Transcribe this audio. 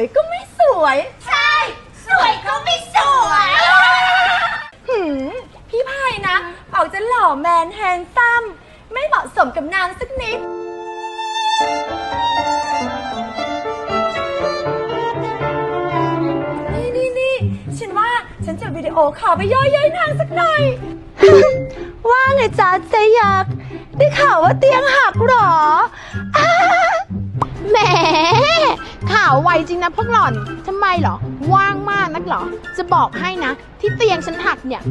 ยก็ไม่สวย ใช่ สวยก็ไม่สวยหืมพี่พายนะ ออาจะหล่อแมนแฮนซัมไม่เหมาะสมกับนางสักนิด นี่นี่นี่ฉันว่าฉันจะวิดีโอขอไปย่อยเย้ยนางสักหน่อย ว่าไงจ๊ะใจอยากได้ข่าวว่าเตียงหักหรอาวไวจริงนะพวกหล่อนทำไมเหรอว่างมากนักเหรอจะบอกให้นะที่เตียงฉันหักเนี่ย